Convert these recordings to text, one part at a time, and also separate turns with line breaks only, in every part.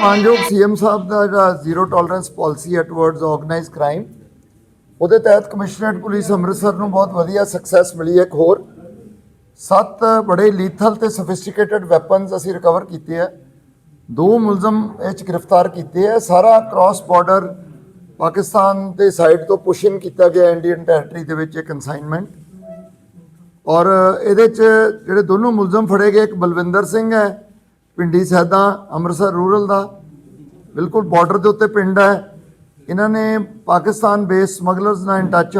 ਮਾਨਯੋਗ ਸੀਐਮ ਸਾਹਿਬ ਦਾ ਜਿਹੜਾ ਜ਼ੀਰੋ ਟੋਲਰੈਂਸ ਪਾਲਿਸੀ ਹੈ ਟੁਵਰਡਸ ਆਰਗੇਨਾਈਜ਼ਡ ਕ੍ਰਾਈਮ ਉਹਦੇ ਤਹਿਤ ਕਮਿਸ਼ਨਰੇਟ ਪੁਲਿਸ ਅੰਮ੍ਰਿਤਸਰ ਨੂੰ ਬਹੁਤ ਵਧੀਆ ਸਕਸੈਸ ਮਿਲੀ ਹੈ ਇੱਕ ਹੋਰ। ਸੱਤ ਬੜੇ ਲੀਥਲ ਤੇ ਸਫਿਸਟੀਕੇਟਡ ਵੈਪਨਸ ਅਸੀਂ ਰਿਕਵਰ ਕੀਤੇ ਆ ਦੋ ਮੁਲਜ਼ਮ ਇਹ 'ਚ ਗ੍ਰਿਫਤਾਰ ਕੀਤੇ ਆ ਸਾਰਾ ਕ੍ਰਾਸ ਬਾਰਡਰ ਪਾਕਿਸਤਾਨ ਦੇ ਸਾਈਡ ਤੋਂ ਪੁਸ਼ਨ ਕੀਤਾ ਗਿਆ ਇੰਡੀਅਨ ਟੈਰੀਟਰੀ ਦੇ ਵਿੱਚ ਇਹ ਕਨਸਾਈਨਮੈਂਟ ਔਰ ਇਹਦੇ 'ਚ ਜਿਹੜੇ ਦੋਨੋਂ ਮੁਲਜ਼ਮ ਫੜੇ ਗਏ, ਇੱਕ ਬਲਵਿੰਦਰ ਸਿੰਘ ਹੈ ਪਿੰਡੀ ਸੈਦਾ, ਅੰਮ੍ਰਿਤਸਰ ਰੂਰਲ ਦਾ। ਬਿਲਕੁਲ ਬਾਰਡਰ ਦੇ ਉੱਤੇ ਪਿੰਡ ਹੈ। ਇਹਨਾਂ ਨੇ ਪਾਕਿਸਤਾਨ ਬੇਸ ਸਮਗਲਰਸ ਨਾਲ ਇਨ ਟੱਚ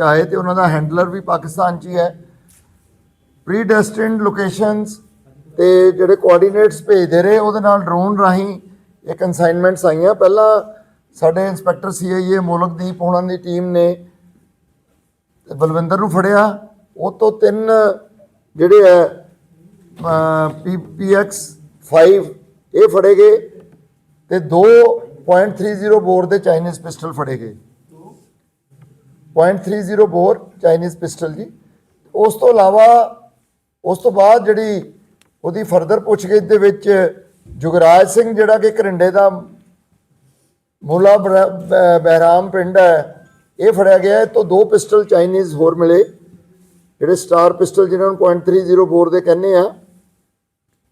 ਆਏ ਤੇ ਉਹਨਾਂ ਦਾ ਹੈਂਡਲਰ ਵੀ ਪਾਕਿਸਤਾਨ 'ਚ ਹੀ ਹੈ। ਪ੍ਰੀਡੈਸਟਿਨਡ ਲੋਕੇਸ਼ਨਸ ਤੇ ਜਿਹੜੇ ਕੋਆਰਡੀਨੇਟਸ ਭੇਜਦੇ ਰਹੇ, ਉਹਦੇ ਨਾਲ ਡਰੋਨ ਰਾਹੀਂ ਇਹ ਕਨਸਾਈਨਮੈਂਟਸ ਆਈਆਂ। ਪਹਿਲਾਂ ਸਾਡੇ ਇੰਸਪੈਕਟਰ ਸੀਆਈਏ ਮੋਲਕਦੀਪ ਉਹਨਾਂ ਦੀ ਟੀਮ ਨੇ ਬਲਵਿੰਦਰ ਨੂੰ ਫੜਿਆ। ਉਹ ਤੋਂ ਤਿੰਨ ਜਿਹੜੇ ਹੈ ਪੀਐਕਸ 5 ਇਹ ਫੜੇ ਗਏ ਤੇ 2.30 ਬੋਰ ਦੇ ਚਾਈਨੀਜ਼ ਪਿਸਟਲ ਫੜੇ ਗਏ। 0.30 ਬੋਰ ਚਾਈਨੀਜ਼ ਪਿਸਟਲ ਜੀ। ਉਸ ਤੋਂ ਇਲਾਵਾ, ਉਸ ਤੋਂ ਬਾਅਦ ਜਿਹੜੀ ਉਹਦੀ ਫਰਦਰ ਪੁੱਛਗਿੱਛ ਦੇ ਵਿੱਚ ਜੁਗਰਾਜ ਸਿੰਘ ਜਿਹੜਾ ਕਿ ਕਰਿੰਡੇ ਦਾ ਮੂਲਾ ਬਰ- ਬਹਿਰਾਮ ਪਿੰਡ ਹੈ, ਇਹ ਫੜਿਆ ਗਿਆ। ਹੈ ਤੋਂ ਦੋ ਪਿਸਟਲ ਚਾਈਨੀਜ਼ ਹੋਰ ਮਿਲੇ। ਜਿਹੜੇ ਸਟਾਰ ਪਿਸਟਲ ਜਿਹਨਾਂ ਨੂੰ .30 ਬੋਰ ਦੇ ਕਹਿੰਦੇ ਆ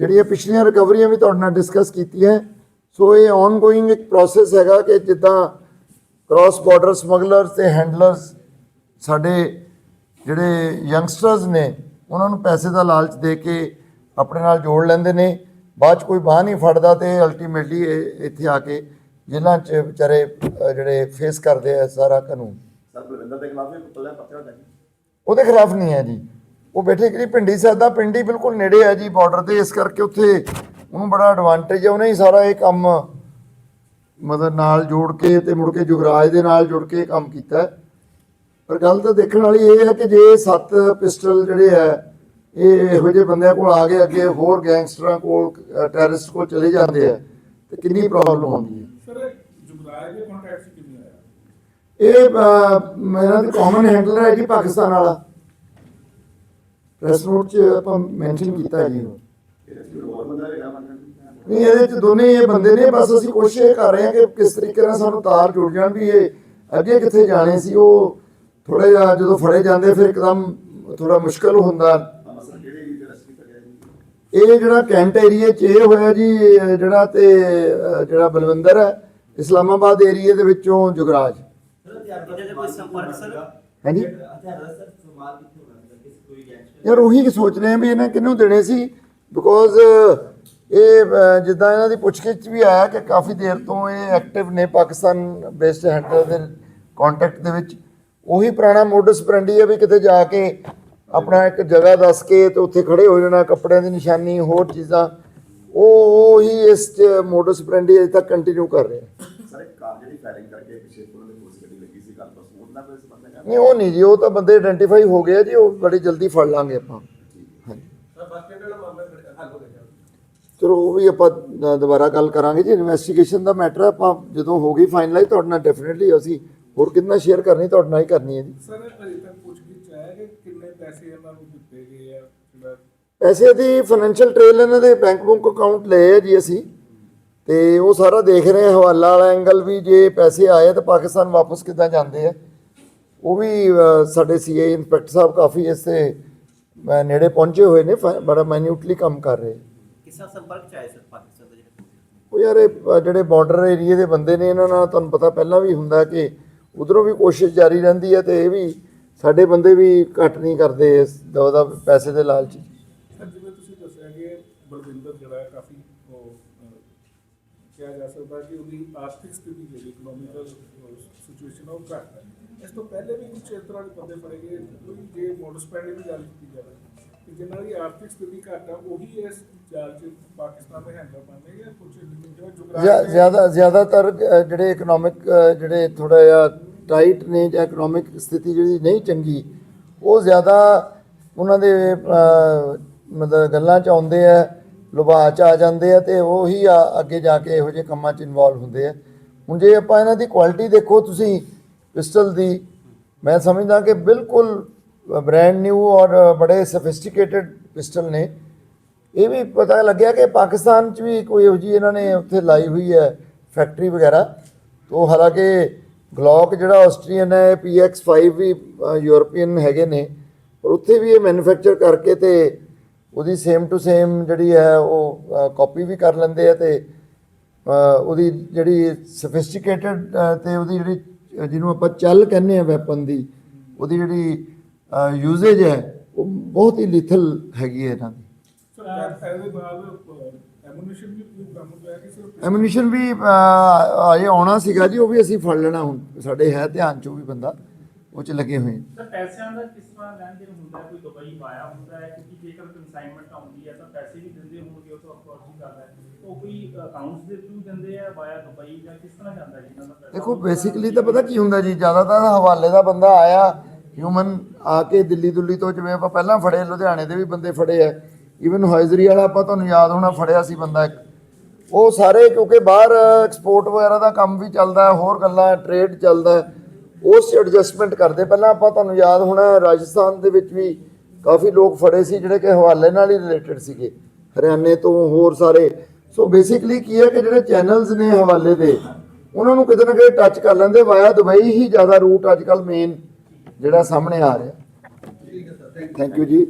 ਜਿਹੜੀਆਂ ਪਿਛਲੀਆਂ ਰਿਕਵਰੀਆਂ ਵੀ ਤੁਹਾਡੇ ਨਾਲ ਡਿਸਕਸ ਕੀਤੀਆਂ ਸੋ ਇਹ ਆਨਗੋਇੰਗ ਇੱਕ ਪ੍ਰੋਸੈਸ ਹੈਗਾ ਕਿ ਜਿੱਦਾਂ ਕ੍ਰਾਸ ਬਾਰਡਰ ਸਮਗਲਰਸ ਤੇ ਹੈਂਡਲਰਸ ਸਾਡੇ ਜਿਹੜੇ ਯੰਗਸਟਰਸ ਨੇ ਉਹਨਾਂ ਨੂੰ ਪੈਸੇ ਦਾ ਲਾਲਚ ਦੇ ਕੇ ਆਪਣੇ ਨਾਲ ਜੋੜ ਲੈਂਦੇ ਨੇ। ਬਾਅਦ ਚ ਕੋਈ ਬਾਹ ਨਹੀਂ ਫੜਦਾ ਤੇ ਅਲਟੀਮੇਟਲੀ ਇੱਥੇ ਆ ਕੇ ਜੇਲ੍ਹਾਂ 'ਚ ਵਿਚਾਰੇ ਜਿਹੜੇ ਫੇਸ ਕਰਦੇ ਆ ਸਾਰਾ ਕਾਨੂੰਨ।
ਸਰ ਬਲਵਿੰਦਰ ਦੇ ਖਿਲਾਫ ਵੀ ਪੱਤਰ ਜੀ
ਉਹਦੇ ਖਿਲਾਫ ਨਹੀਂ ਹੈ ਜੀ। ਉਹ ਬੈਠੇ ਕਿ ਪਿੰਡੀ ਸਾਹਿਬ ਦਾ ਪਿੰਡੀ ਬਿਲਕੁਲ ਨੇੜੇ ਹੈ ਜੀ ਬਾਰਡਰ ਤੇ ਇਸ ਕਰਕੇ ਉੱਥੇ ਉਹਨੂੰ ਬੜਾ ਐਡਵਾਂਟੇਜ ਹੈ। ਉਹਨੇ ਹੀ ਸਾਰਾ ਇਹ ਕੰਮ ਮਤਲਬ ਨਾਲ ਜੋੜ ਕੇ ਤੇ ਮੁੜ ਕੇ ਜੁਗਰਾਜ ਦੇ ਨਾਲ ਜੁੜ ਕੇ ਕੰਮ ਕੀਤਾ। ਪਰ ਗੱਲ ਤਾਂ ਦੇਖਣ ਵਾਲੀ ਇਹ ਹੈ ਕਿ ਜੇ ਸੱਤ ਪਿਸਟਲ ਜਿਹੜੇ ਹੈ ਇਹ ਇਹੋ ਜਿਹੇ ਬੰਦਿਆਂ ਕੋਲ ਆ ਗਏ ਅੱਗੇ ਹੋਰ ਗੈਂਗਸਟਰਾਂ ਕੋਲ ਟੈਰਰਿਸਟ ਕੋਲ ਚਲੇ ਜਾਂਦੇ ਆ ਤੇ ਕਿੰਨੀ ਪ੍ਰੋਬਲਮ ਹੁੰਦੀ ਹੈ?
ਸਰ ਜੁਗਰਾਜ ਦੇ ਕੰਟੈਕਟ ਕਿਵੇਂ ਆਇਆ
ਇਹ ਮੇਰਾ ਤਾਂ ਕਾਮਨ ਹੈਂਡਲਰ ਹੈ ਜੀ ਪਾਕਿਸਤਾਨ ਵਾਲਾ। ਪ੍ਰੈਸ ਨੋਟ 'ਚ ਆਪਾਂ ਮੈਂਸ਼ਨ ਕੀਤਾ ਜੀ।
ਮੰਨਣ
ਨਹੀਂ ਇਹਦੇ 'ਚ ਦੋਨੇ ਇਹ ਬੰਦੇ ਨੇ ਬਸ ਅਸੀਂ ਕੋਸ਼ਿਸ਼ ਕਰ ਰਹੇ ਹਾਂ ਕਿ ਕਿਸ ਤਰੀਕੇ ਨਾਲ ਸਾਨੂੰ ਤਾਰ ਜੁੜ ਜਾਣ ਵੀ ਇਹ ਅੱਗੇ ਕਿੱਥੇ ਜਾਣੇ ਸੀ ਉਹ ਥੋੜਾ ਜਿਹਾ ਜਦੋਂ ਫੜੇ ਜਾਂਦੇ ਫਿਰ ਇੱਕਦਮ ਥੋੜਾ ਮੁਸ਼ਕਲ ਹੁੰਦਾ। ਇਹ ਜਿਹੜਾ ਕੈਂਟ ਏਰੀਆ 'ਚ ਇਹ ਹੋਇਆ ਜੀ ਜਿਹੜਾ ਤੇ ਜਿਹੜਾ ਬਲਵਿੰਦਰ ਹੈ ਇਸਲਾਮਾਬਾਦ ਏਰੀਆ ਦੇ ਵਿੱਚੋਂ ਜੁਗਰਾਜ।
ਇਹਦੇ ਦਾ ਕਿੱਥੇ ਹੋਣਾ ਕਿਸ ਕੋਈ ਗੈਂਗਸਟਰ
ਯਾਰ ਉਹੀ ਸੋਚ ਰਹੇ ਆ ਵੀ ਇਹਨਾਂ ਕਿਹਨੂੰ ਦੇਣੇ ਸੀ ਬਿਕੋਜ਼ ਇਹ ਜਿੱਦਾਂ ਇਹਨਾਂ ਦੀ ਪੁੱਛਗਿੱਛ ਵੀ ਆਇਆ ਕਿ ਕਾਫੀ ਦੇਰ ਤੋਂ ਇਹ ਐਕਟਿਵ ਨੇ ਪਾਕਿਸਤਾਨ ਬੇਸਡ ਹੈਂਡਲਰ ਦੇ ਕੰਟੈਕਟ ਦੇ ਵਿੱਚ। ਉਹੀ ਪੁਰਾਣਾ ਮੋਡਸ ਪ੍ਰੈਂਡੀ ਹੈ ਵੀ ਕਿਤੇ ਜਾ ਕੇ ਆਪਣਾ ਇੱਕ ਜਗ੍ਹਾ ਦੱਸ ਕੇ ਤੇ ਉੱਥੇ ਖੜੇ ਹੋ ਜਾਣਾ ਕੱਪੜਿਆਂ ਦੀ ਨਿਸ਼ਾਨੀ ਹੋਰ ਚੀਜ਼ਾਂ। ਉਹ ਉਹੀ ਇਸ ਮੋਡਸ ਪ੍ਰੈਂਡੀ ਅਜੇ ਤੱਕ ਕੰਟੀਨਿਊ ਕਰ ਰਹੇ। ਆ
ਸਰ ਇੱਕ ਕਾਰ ਜਿਹੜੀ ਫਾਇਰਿੰਗ ਕਰਕੇ ਪਿੱਛੇ ਪੁਲਿਸ ਦੀ ਪੁਲਿਸ ਗੱਡੀ ਲੱਗੀ ਸੀ ਕੱਲ ਕੋਈ ਸੰਬੰਧ ਹੈਗਾ
ਨਹੀਂ ਉਹ ਨਹੀਂ ਜੀ ਉਹ ਤਾਂ ਬੰਦੇ ਆਇਡੈਂਟੀਫਾਈ ਹੋ ਗਏ ਆ ਜੀ ਉਹ ਬੜੀ ਜਲਦੀ ਫੜ ਲਾਂਗੇ ਆਪਾਂ। ਹਾਂਜੀ।
ਸਰ ਬਾਕੀ ਜਿਹੜਾ ਮਾਮਲਾ ਹੱਲ ਹੋ ਗਿਆ।
ਚਲੋ ਉਹ ਵੀ ਆਪਾਂ ਦੁਬਾਰਾ ਗੱਲ ਕਰਾਂਗੇ ਜੀ ਇਨਵੈਸਟੀਗੇਸ਼ਨ ਦਾ ਮੈਟਰ ਆਪਾਂ ਜਦੋਂ ਹੋ ਗਈ ਫਾਈਨਲਾਈਜ਼ ਤੁਹਾਡੇ ਨਾਲ ਡੈਫੀਨਿਟਲੀ ਅਸੀਂ ਹੋਰ ਕਿੰਨਾ ਸ਼ੇਅਰ ਕਰਨੀ ਤੁਹਾਡੇ ਨਾਲ ਹੀ ਕਰਨੀ ਹੈ ਜੀ।
ਸਰ ਅਜੇ ਤੱਕ ਪੁੱਛ ਗਿੱਛ ਆਇਆ ਕਿ ਕਿੰਨੇ ਪੈਸੇ ਇਹਨਾਂ ਨੂੰ ਦਿੱਤੇ ਗਏ ਆ ਜਿਹੜਾ
ਪੈਸੇ ਦੀ ਫਾਈਨੈਂਸ਼ੀਅਲ ਟ੍ਰੇਲ ਇਹਨਾਂ ਦੇ ਬੈਂਕ ਬੁੱਕ ਅਕਾਊਂਟ ਲਏ ਆ ਜੀ ਅਸੀਂ। ਤੇ ਉਹ ਸਾਰਾ ਦੇਖ ਰਹੇ ਹਵਾਲਾ ਵਾਲਾ ਐਂਗਲ ਵੀ ਜੇ ਪੈਸੇ ਆਏ ਤਾਂ ਪਾਕਿਸਤਾਨ ਵਾਪਸ ਕਿੱਦਾਂ ਜਾਂਦੇ ਆ। ਉਹ ਵੀ ਸਾਡੇ ਸੀਏ ਇੰਸਪੈਕਟਰ ਸਾਹਿਬ ਕਾਫੀ ਇਸ ਤੇ ਨੇੜੇ ਪਹੁੰਚੇ ਹੋਏ ਨੇ ਬੜਾ ਮਾਈਨਿਊਟਲੀ ਕੰਮ ਕਰ ਰਹੇ।
ਕਿਸ ਸੰਪਰਕ ਚ ਆਏ ਸਰ ਪਾਕਿਸਤਾਨ ਦੇ ਜਿਹੜੇ
ਉਹ ਯਾਰ ਇਹ ਜਿਹੜੇ ਬਾਰਡਰ ਏਰੀਏ ਦੇ ਬੰਦੇ ਨੇ ਇਹਨਾਂ ਨਾਲ ਤੁਹਾਨੂੰ ਪਤਾ ਪਹਿਲਾਂ ਵੀ ਹੁੰਦਾ ਕਿ ਉਧਰੋਂ ਵੀ ਕੋਸ਼ਿਸ਼ ਜਾਰੀ ਰਹਿੰਦੀ ਹੈ ਤੇ ਇਹ ਵੀ ਸਾਡੇ ਬੰਦੇ ਵੀ ਘੱਟ ਨਹੀਂ ਕਰਦੇ ਇਸ ਦਾ ਪੈਸੇ ਦੇ ਲਾਲਚ
ਜਿਵੇਂ ਤੁਸੀਂ ਦੱਸਿਆ ਕਿ ਬਲਵਿੰਦਰ ਜਿਹੜਾ ਕਾਫੀ ਕਿਹਾ ਜਾ ਸਕਦਾ ਕਿ ਉਹਦੀ ਆਰਥਿਕ ਸਥਿਤੀ ਜਿਹੜੀ ਇਕਨੋਮਿਕਲ ਸਿਚੁਏਸ਼ਨ ਉਹ ਘੱਟ ਹੈ। ਇਸ ਤੋਂ ਪਹਿਲੇ ਵੀ ਕੁਝ ਇਸ ਤਰ੍ਹਾਂ ਦੇ ਬੰਦੇ ਫੜੇ ਗਏ ਕੋਈ ਜੇ ਮੋਡਸ ਪੈਣੇ ਦੀ ਗੱਲ ਕੀਤੀ ਜਾਵੇ ਕਿ ਜਿਨ੍ਹਾਂ ਦੀ ਆਰਥਿਕ ਸਥਿਤੀ ਘੱਟ ਆ ਉਹੀ ਇਸ ਜਾਲ 'ਚ ਪਾਕਿਸਤਾਨ ਦੇ ਹੈਂਡਲ ਬਣਨੇ ਜਾਂ ਕੁਝ ਜਿਵੇਂ
ਜ਼ਿਆਦਾ ਜ਼ਿਆਦਾਤਰ ਜਿਹੜੇ ਇਕਨੋਮਿਕ ਜਿਹੜੇ ਥੋੜਾ ਜਿਹਾ ਟਾਈਟ ਨੇ ਜਾਂ ਇਕਨੋਮਿਕ ਸਥਿਤੀ ਜਿਹੜੀ ਨਹੀਂ ਚੰਗੀ ਉਹ ਜ਼ਿਆਦਾ ਉਹਨਾਂ ਦੇ ਮਤਲਬ ਗੱਲਾਂ ਚ ਆਉਂਦੇ ਆ। ਲੁਭਾਅ ਚ ਆ ਜਾਂਦੇ ਆ ਤੇ ਉਹੀ ਆ- ਅੱਗੇ ਜਾ ਕੇ ਇਹੋ ਜਿਹੇ ਕੰਮਾਂ ਚ ਇਨਵੋਲਵ ਹੁੰਦੇ ਆ। ਹੁਣ ਜੇ ਆਪਾਂ ਇਹਨਾਂ ਦੀ ਕੁਆਲਿਟੀ ਦੇਖੋ ਤੁਸੀਂ ਪਿਸਟਲ ਦੀ ਮੈਂ ਸਮਝਦਾ ਕਿ ਬਿਲਕੁਲ ਬ੍ਰਾਂਡ ਨਿਊ ਔਰ ਬੜੇ ਸਫਿਸਟੀਕੇਟਡ ਪਿਸਟਲ ਨੇ। ਇਹ ਵੀ ਪਤਾ ਲੱਗਿਆ ਕਿ ਪਾਕਿਸਤਾਨ 'ਚ ਵੀ ਕੋਈ ਇਹੋ ਜਿਹੀ ਇਹਨਾਂ ਨੇ ਉੱਥੇ ਲਾਈ ਹੋਈ ਹੈ ਫੈਕਟਰੀ ਵਗੈਰਾ। ਤੋਂ ਹਾਲਾਂਕਿ ਗਲੌਕ ਜਿਹੜਾ ਆਸਟਰੀਅਨ ਹੈ PX5 ਵੀ ਅ, ਯੂਰਪੀਅਨ ਹੈਗੇ ਨੇ। ਪਰ ਉੱਥੇ ਵੀ ਇਹ ਮੈਨੂਫੈਕਚਰ ਕਰਕੇ ਤੇ ਉਹਦੀ ਸੇਮ ਟੂ ਸੇਮ ਜਿਹੜੀ ਹੈ ਉਹ ਕਾਪੀ ਵੀ ਕਰ ਲੈਂਦੇ ਆ ਤੇ ਉਹਦੀ ਜਿਹੜੀ ਸਫਿਸਟੀਕੇਟਡ ਤੇ ਉਹਦੀ ਜਿਹੜੀ ਜਿਹਨੂੰ ਆਪਾਂ ਚੱਲ ਕਹਿੰਦੇ ਆ ਵੈਪਨ ਦੀ ਉਹਦੀ ਜਿਹੜੀ ਯੂਜ਼ੇਜ ਹੈ ਉਹ ਬਹੁਤ ਹੀ ਲਿਥਲ ਹੈਗੀ ਹੈ ਇਹਨਾਂ ਦੀ।
ਐਮੂਨੇਸ਼ਨ ਵੀ
ਅਜੇ ਆਉਣਾ ਸੀਗਾ ਜੀ ਉਹ ਵੀ ਅਸੀਂ ਫੜ ਲੈਣਾ ਹੁਣ ਸਾਡੇ ਹੈ ਧਿਆਨ ਚ ਵੀ ਬੰਦਾ। ਉਹ ਚ ਲੱਗੇ ਹੋਏ ਨੇ।
ਤਾਂ ਪੈਸਿਆਂ ਦਾ ਕਿਸ ਤਰ੍ਹਾਂ ਲੈਣ ਦੇਣ ਹੁੰਦਾ ਹੈ? ਕੋਈ ਦੁਬਈ ਪਾਇਆ ਹੁੰਦਾ ਹੈ? ਕਿਉਂਕਿ ਜੇਕਰ ਕਨਸਾਈਨਮੈਂਟ ਆਉਂਦੀ ਹੈ ਤਾਂ ਪੈਸੇ ਵੀ ਦਿੰਦੇ ਹੋਣਗੇ ਉਹ ਤੋਂ ਹੀ ਕਰਦਾ ਹੈ? ਉਹ ਕੋਈ ਅਕਾਊਂਟਸ ਦੇ ਥਰੂ ਦਿੰਦੇ ਆ ਵਾਇਆ ਦੁਬਈ ਜਾਂ ਕਿਸ ਤਰ੍ਹਾਂ ਜਾਂਦਾ ਹੈ ਇਹਨਾਂ ਦਾ ਪੈਸਾ?
ਦੇਖੋ ਬੇਸਿਕਲੀ ਤਾਂ ਪਤਾ ਕੀ ਹੁੰਦਾ ਜੀ ਜ਼ਿਆਦਾਤਰ ਹਵਾਲੇ ਦਾ ਬੰਦਾ ਆਇਆ ਹਿਊਮਨ ਆ ਕੇ ਦਿੱਲੀ ਦੁੱਲੀ ਤੋਂ ਜਿਵੇਂ ਆਪਾਂ ਪਹਿਲਾਂ ਫੜੇ ਲੁਧਿਆਣੇ ਦੇ ਵੀ ਬੰਦੇ ਫੜੇ ਆ। ਇਵਨ ਹਾਇਜ਼ਰੀ ਵਾਲਾ ਆਪਾਂ ਤੁਹਾਨੂੰ ਯਾਦ ਹੋਣਾ ਫੜਿਆ ਸੀ ਬੰਦਾ ਇੱਕ। ਉਹ ਸਾਰੇ ਕਿਉਂਕਿ ਬਾਹਰ ਐਕਸਪੋਰਟ ਵਗੈਰਾ ਦਾ ਕੰਮ ਵੀ ਚੱਲਦਾ ਹੈ ਹੋਰ ਗੱਲਾਂ ਟ੍ਰੇਡ ਚੱਲਦਾ ਹੈ। ਉਸ 'ਚ ਐਡਜਸਟਮੈਂਟ ਕਰਦੇ। ਪਹਿਲਾਂ ਆਪਾਂ ਤੁਹਾਨੂੰ ਯਾਦ ਹੋਣਾ, ਰਾਜਸਥਾਨ ਦੇ ਵਿੱਚ ਵੀ ਕਾਫੀ ਲੋਕ ਫੜੇ ਸੀ, ਜਿਹੜੇ ਕਿ ਹਵਾਲੇ ਨਾਲ ਹੀ ਰਿਲੇਟਡ ਸੀਗੇ। ਹਰਿਆਣੇ ਤੋਂ ਹੋਰ ਸਾਰੇ। ਸੋ ਬੇਸਿਕਲੀ ਕੀ ਹੈ ਕਿ ਜਿਹੜੇ ਚੈਨਲਸ ਨੇ ਹਵਾਲੇ ਦੇ, ਉਹਨਾਂ ਨੂੰ ਕਿਤੇ ਨਾ ਕਿਤੇ ਟੱਚ ਕਰ ਲੈਂਦੇ। ਵਾਇਆ ਦੁਬਈ ਹੀ ਜ਼ਿਆਦਾ ਰੂਟ ਅੱਜ ਕੱਲ ਮੇਨ ਜਿਹੜਾ ਸਾਹਮਣੇ ਆ ਰਿਹਾ। ਥੈਂਕ ਯੂ ਜੀ।